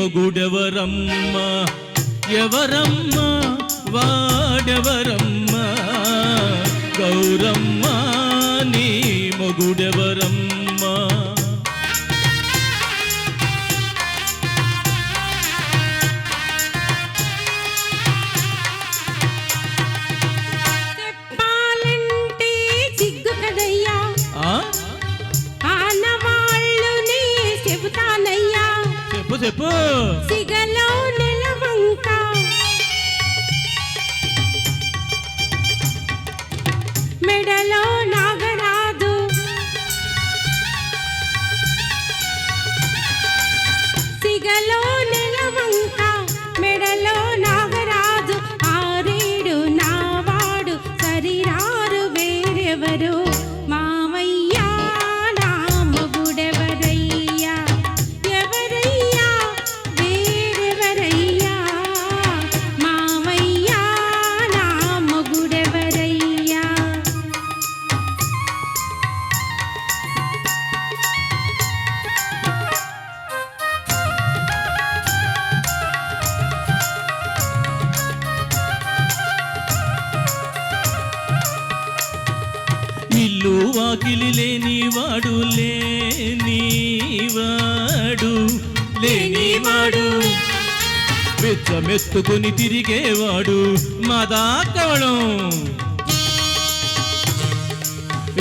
మొగుడెవరమ్మ? ఎవరమ్మ? వాడెవరమ్మ? గౌరమ్మ నీ మొగుడెవరమ్మ? చెప్పు. సిగలో నెలవంక మెడలో వాకిలి లేనివాడు లేనివాడు లేనివాడు వెచ్చమెత్తుకుని తిరిగేవాడు మదా మాదాకవడం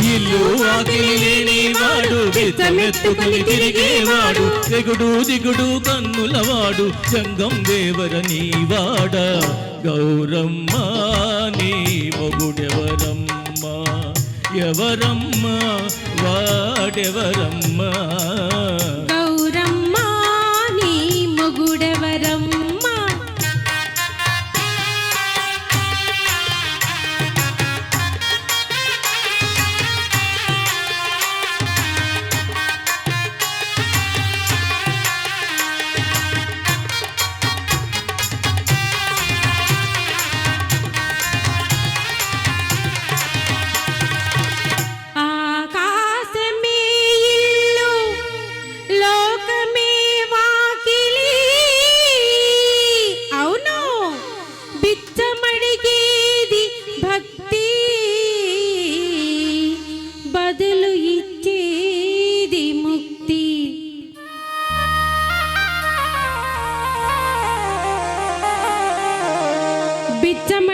ఇల్లు వాకిలి లేనివాడు వెచ్చమెత్తుకుని తిరిగేవాడు. దిగుడు దిగుడు కన్నులవాడు జంగం దేవర నీవాడ గౌరమ్మ నీ మొగుడెవరమ్మ? ఎవరమ్మా? వాడెవరమ్మా?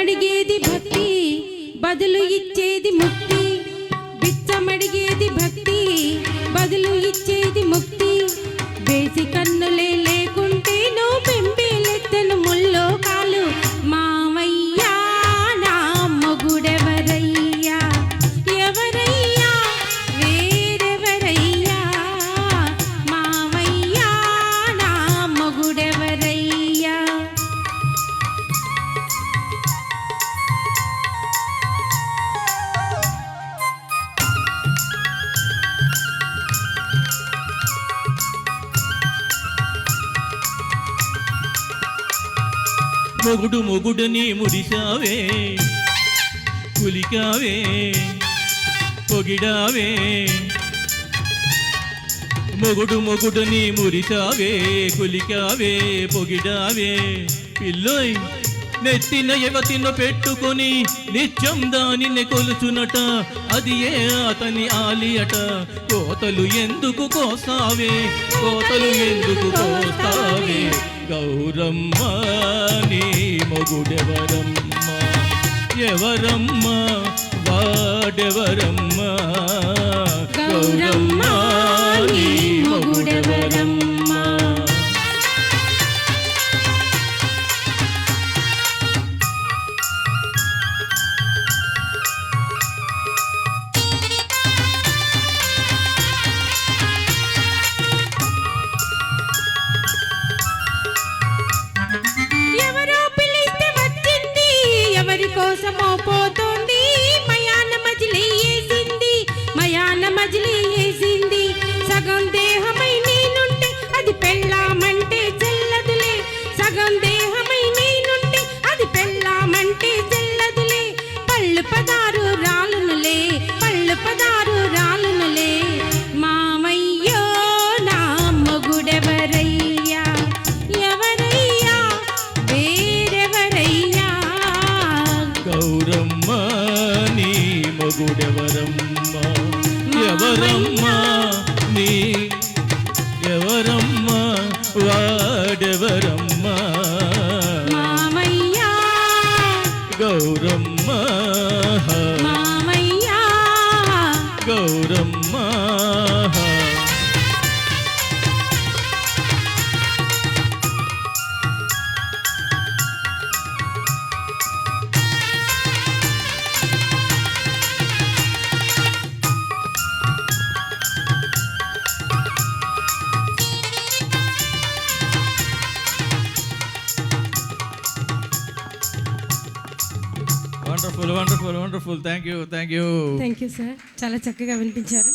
బిచ్చమడిగేది భక్తి బదులు ఇచ్చేది ముక్తి. బిచ్చమడిగేది భక్తి బదులు ఇచ్చేది ముక్తి. వేసి కన్నులే మొగుడు మొగుడని మురిశావే కులికావే పొగిడావే. మొగుడు మొగుడని మురిశావే కులికావే పొగిడావే. పిల్లోయ్ నెత్తిన యువతిను పెట్టుకొని నిత్యం దానిని కొలుచునట. అది ఏ అతని ఆలియట కోతలు ఎందుకు కోసావే కోతలు ఎందుకు కోసావే గౌరమ్మ నీ మొగుడెవరమ్మ? ఎవరమ్మ? వాడెవరమ్మ? గౌరమ్మ పోతోంది. మయాన మజిలీ వేసింది. మయాన మజిలీ ఎవరమ్మా నీ? ఎవరమ్మా? వాడెవరమ్మ? Wonderful wonderful wonderful thank you thank you thank you sir చాలా చక్కగా వినిపించారు.